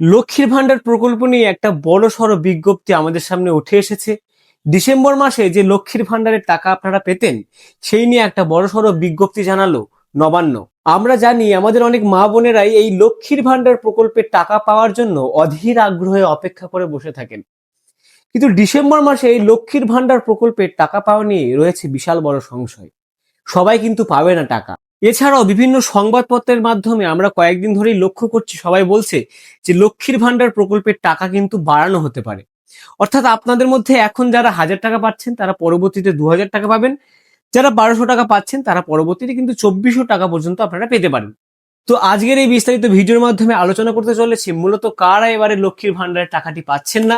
লক্ষ্মীর ভান্ডার প্রকল্প নিয়ে একটা বড় সড়ো বিজ্ঞপ্তি আমাদের সামনে উঠে এসেছে। ডিসেম্বর মাসে যে লক্ষ্মীর ভান্ডারের টাকা আপনারা পেতেন, সেই নিয়ে একটা বড় সড়ো বিজ্ঞপ্তি জানালো নবান্ন। আমরা জানি আমাদের অনেক মা বোনেরাই এই লক্ষ্মীর ভান্ডার প্রকল্পের টাকা পাওয়ার জন্য অধীর আগ্রহে অপেক্ষা করে বসে থাকেন। কিন্তু ডিসেম্বর মাসে এই লক্ষ্মীর ভান্ডার প্রকল্পের টাকা পাওয়া নিয়ে রয়েছে বিশাল বড় সংশয়। সবাই কিন্তু পাবে না টাকা। এছাড়াও বিভিন্ন সংবাদপত্রের মাধ্যমে আমরা কয়েকদিন ধরেই লক্ষ্য করছি, সবাই বলছে যে লক্ষ্মীর ভান্ডার প্রকল্পের টাকা কিন্তু বাড়ানো হতে পারে। অর্থাৎ আপনাদের মধ্যে এখন যারা হাজার টাকা পাচ্ছেন, তারা পরবর্তীতে দু হাজার টাকা পাবেন। যারা বারোশো টাকা পাচ্ছেন, তারা পরবর্তীতে কিন্তু চব্বিশশো টাকা পর্যন্ত আপনারা পেতে পারেন। তো আজকের এই বিস্তারিত ভিডিওর মাধ্যমে আলোচনা করতে চলেছি, মূলত কারা এবারে লক্ষ্মীর ভান্ডারের টাকাটি পাচ্ছেন না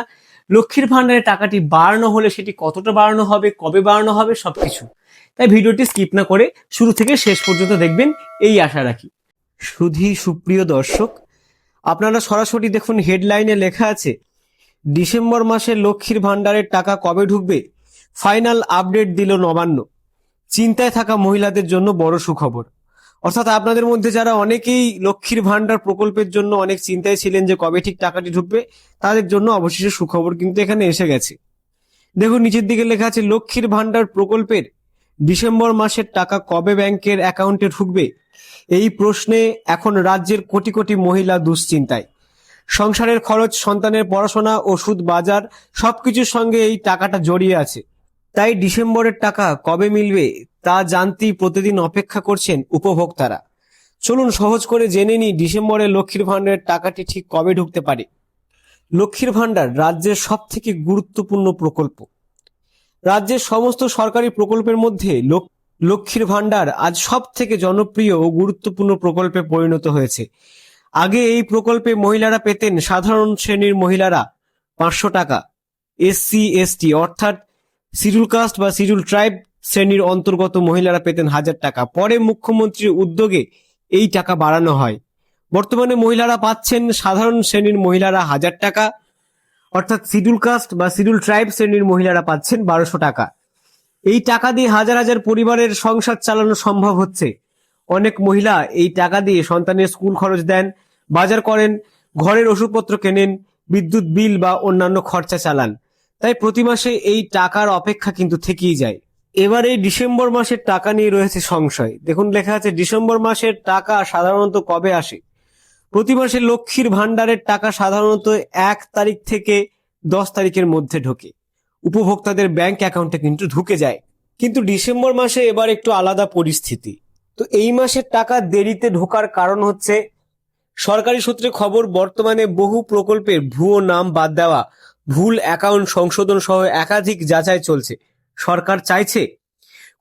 লক্ষ্মীর ভান্ডারের টাকাটি বাড়ানো হলে সেটি কতটা বাড়ানো হবে, কবে বাড়ানো হবে সব কিছু তাই ভিডিওটি স্কিপ না করে শুরু থেকে শেষ পর্যন্ত দেখবেন, এই আশা রাখি। সুধী সুপ্রিয় দর্শক, আপনারা সরাসরি দেখুন হেডলাইনে লেখা আছে, ডিসেম্বর মাসে লক্ষ্মীর ভাণ্ডারের টাকা কবে ঢুকবে? ফাইনাল আপডেট দিল নবান্ন। চিন্তায় থাকা মহিলাদের জন্য বড় সুখবর। অর্থাৎ আপনাদের মধ্যে যারা অনেকেই লক্ষ্মীর ভান্ডার প্রকল্পের জন্য অনেক চিন্তায় ছিলেন যে কবে ঠিক টাকাটি ঢুকবে, তাদের জন্য অবশেষে সুখবর কিন্তু এখানে এসে গেছে। দেখুন, নিচের দিকে লেখা আছে, লক্ষ্মীর ভান্ডার প্রকল্পের ডিসেম্বর মাসের টাকা কবে ব্যাংকের অ্যাকাউন্টে ঢুকবে? এই প্রশ্নে এখন রাজ্যের কোটি কোটি মহিলা দুশ্চিন্তায়। সংসারের খরচ, সন্তানের পড়াশোনা, ওষুধ, বাজার, সবকিছুর সঙ্গে এই টাকাটা জড়িয়ে আছে। তাই ডিসেম্বরের টাকা কবে মিলবে তা জানতেই প্রতিদিন অপেক্ষা করছেন উপভোক্তারা। চলুন সহজ করে জেনে নিই ডিসেম্বরে লক্ষ্মীর ভাণ্ডারের টাকাটি ঠিক কবে ঢুকতে পারে। লক্ষ্মীর ভাণ্ডার রাজ্যের সব থেকে গুরুত্বপূর্ণ প্রকল্প। রাজ্যের সমস্ত সরকারি প্রকল্পের মধ্যে লক্ষ্মীর ভাণ্ডার আজ সব থেকে জনপ্রিয় ও গুরুত্বপূর্ণ প্রকল্পে পরিণত হয়েছে। আগে এই প্রকল্পে মহিলারা পেতেন সাধারণ শ্রেণির মহিলারা পাঁচশো টাকা, এসসি, এসটি অর্থাৎ শিডিউল কাস্ট বা শিডিউল ট্রাইব শ্রেণির অন্তর্গত মহিলারা পেতেন হাজার টাকা। পরে মুখ্যমন্ত্রীর উদ্যোগে এই টাকা বাড়ানো হয়। বর্তমানে মহিলারা পাচ্ছেন সাধারণ শ্রেণির মহিলারা হাজার টাকা, অর্থাৎ শিডিউল কাস্ট বা শিডিউল ট্রাইব শ্রেণির মহিলারা পাচ্ছেন বারোশো টাকা। এই টাকা দিয়ে হাজার হাজার পরিবারের সংসার চালানো সম্ভব হচ্ছে। অনেক মহিলা এই টাকা দিয়ে সন্তানের স্কুল খরচ দেন, বাজার করেন, ঘরের ওষুধপত্র কেনেন, বিদ্যুৎ বিল বা অন্যান্য খরচা চালান। তাই প্রতি মাসে এই টাকার অপেক্ষা কিন্তু থেকেই যায়। এবার এই ডিসেম্বর মাসের টাকা নিয়ে রয়েছে সংশয়। দেখুন, লেখা আছে, ডিসেম্বর মাসের টাকা সাধারণত কবে আসে? প্রতি মাসে লক্ষ্মীর ভান্ডারের টাকা সাধারণত এক তারিখ থেকে দশ তারিখের মধ্যে ঢোকে। উপভোক্তাদের ব্যাংক অ্যাকাউন্টে কিন্তু ঢুকে যায়। কিন্তু ডিসেম্বর মাসে এবার একটু আলাদা পরিস্থিতি। তো এই মাসের টাকা দেরিতে ঢোকার কারণ হচ্ছে, সরকারি সূত্রে খবর, বর্তমানে বহু প্রকল্পের ভুয়ো নাম বাদ দেওয়া ভুল অ্যাকাউন্ট সংশোধন সহ একাধিক যাচাই চলছে। সরকার চাইছে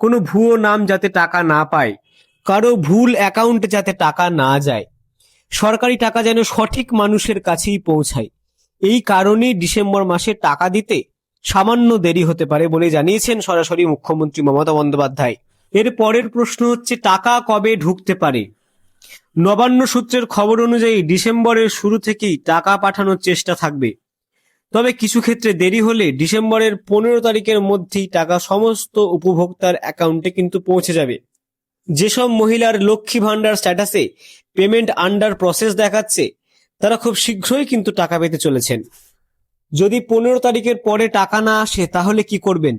কোনো ভুয়ো নাম যাতে টাকা না পায়, কারও ভুল অ্যাকাউন্টে যাতে টাকা না যায়। সরকারি টাকা যেন সঠিক মানুষের কাছেই পৌঁছায়। এই কারণেই ডিসেম্বর মাসে টাকা দিতে সামান্য দেরি হতে পারে বলে জানিয়েছেন সরাসরি মুখ্যমন্ত্রী মমতা বন্দ্যোপাধ্যায়। এর পরের প্রশ্ন হচ্ছে, টাকা কবে ঢুকতে পারে? নবান্ন সূত্রের খবর অনুযায়ী ডিসেম্বরের শুরু থেকেই টাকা পাঠানোর চেষ্টা থাকবে। তবে কিছু ক্ষেত্রে দেরি হলে ডিসেম্বরের পনেরো তারিখের মধ্যেই টাকা সমস্ত উপভোক্তার অ্যাকাউন্টে কিন্তু পৌঁছে যাবে। যেসব মহিলার লক্ষ্মী ভান্ডার স্ট্যাটাসে পেমেন্ট আন্ডার প্রসেস দেখাচ্ছে, তারা খুব শীঘ্রই কিন্তু টাকা পেতে চলেছেন। যদি পনেরো তারিখের পরে টাকা না আসে, তাহলে কি করবেন?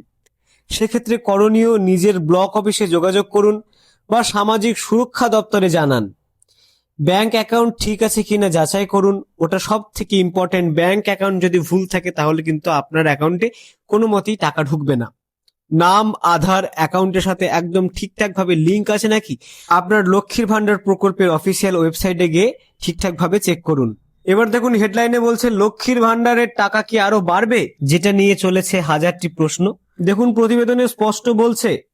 সেক্ষেত্রে করণীয় নিজের ব্লক অফিসে যোগাযোগ করুন বা সামাজিক সুরক্ষা দপ্তরে জানান। ব্যাংক অ্যাকাউন্ট ঠিক আছে কিনা যাচাই করুন। ওটা সব থেকে ইম্পর্টেন্ট ব্যাংক অ্যাকাউন্ট যদি ভুল থাকে, তাহলে কিন্তু আপনার অ্যাকাউন্টে কোনো মতেই টাকা ঢুকবে না। নাম, আধার, অ্যাকাউন্টের সাথে একদম ঠিকঠাক ভাবে লিঙ্ক আছে নাকি? আপনার লক্ষ্মীর ভান্ডার প্রকল্পের অফিসিয়াল ওয়েবসাইটে গিয়ে ঠিকঠাক ভাবে চেক করুন। এবার দেখুন হেডলাইনে বলছে, লক্ষ্মীর ভান্ডারের টাকা কি আরও বাড়বে? যেটা নিয়ে চলেছে হাজারটি প্রশ্ন। দেখুন, প্রতিবেদনে স্পষ্ট বলছে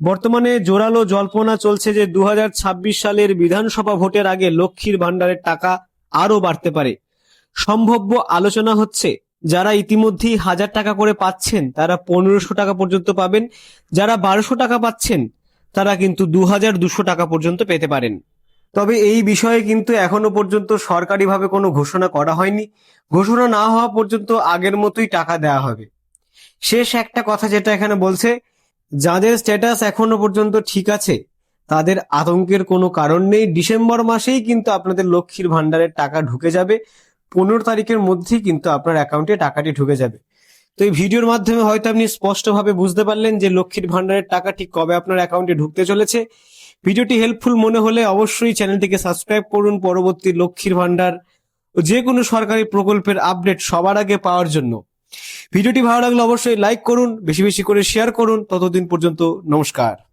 বর্তমানে জোরালো জল্পনা চলছে যে দু হাজার ছাব্বিশ সালের বিধানসভা ভোটের আগে লক্ষ্মীর ভান্ডারের টাকা আরও বাড়তে পারে। সম্ভাব্য আলোচনা হচ্ছে, যারা ইতিমধ্যেই হাজার টাকা করে পাচ্ছেন, তারা পনেরোশো টাকা পর্যন্ত পাবেন। যারা বারোশো টাকা পাচ্ছেন, তারা কিন্তু দু হাজার দুশো টাকা পর্যন্ত পেতে পারেন। তবে এই বিষয়ে কিন্তু এখনও পর্যন্ত সরকারিভাবে কোনো ঘোষণা করা হয়নি। ঘোষণা না হওয়া পর্যন্ত আগের মতোই টাকা দেওয়া হবে। শেষ একটা কথা যেটা এখানে বলছে যাদের স্ট্যাটাস এখনও পর্যন্ত ঠিক আছে, তাদের আতঙ্কের কোনো কারণ নেই। ডিসেম্বর মাসেই কিন্তু আপনাদের লক্ষ্মীর ভান্ডারের টাকা ঢুকে যাবে। পনেরো তারিখের মধ্যেই কিন্তু আপনার অ্যাকাউন্টে টাকাটি ঢুকে যাবে। তো এই ভিডিওর মাধ্যমে হয়তো আপনি স্পষ্টভাবে বুঝতে পারলেন যে লক্ষ্মীর ভান্ডারের টাকা ঠিক কবে আপনার অ্যাকাউন্টে ঢুকতে চলেছে। ভিডিওটি হেল্পফুল মনে হলে অবশ্যই চ্যানেলটিকে সাবস্ক্রাইব করুন। পরবর্তী লক্ষ্মীর ভান্ডার ও যে কোনো সরকারি প্রকল্পের আপডেট সবার আগে পাওয়ার জন্য। ভিডিওটি ভালো লাগলে অবশ্যই লাইক করুন বেশি বেশি করে শেয়ার করুন। ততদিন পর্যন্ত নমস্কার।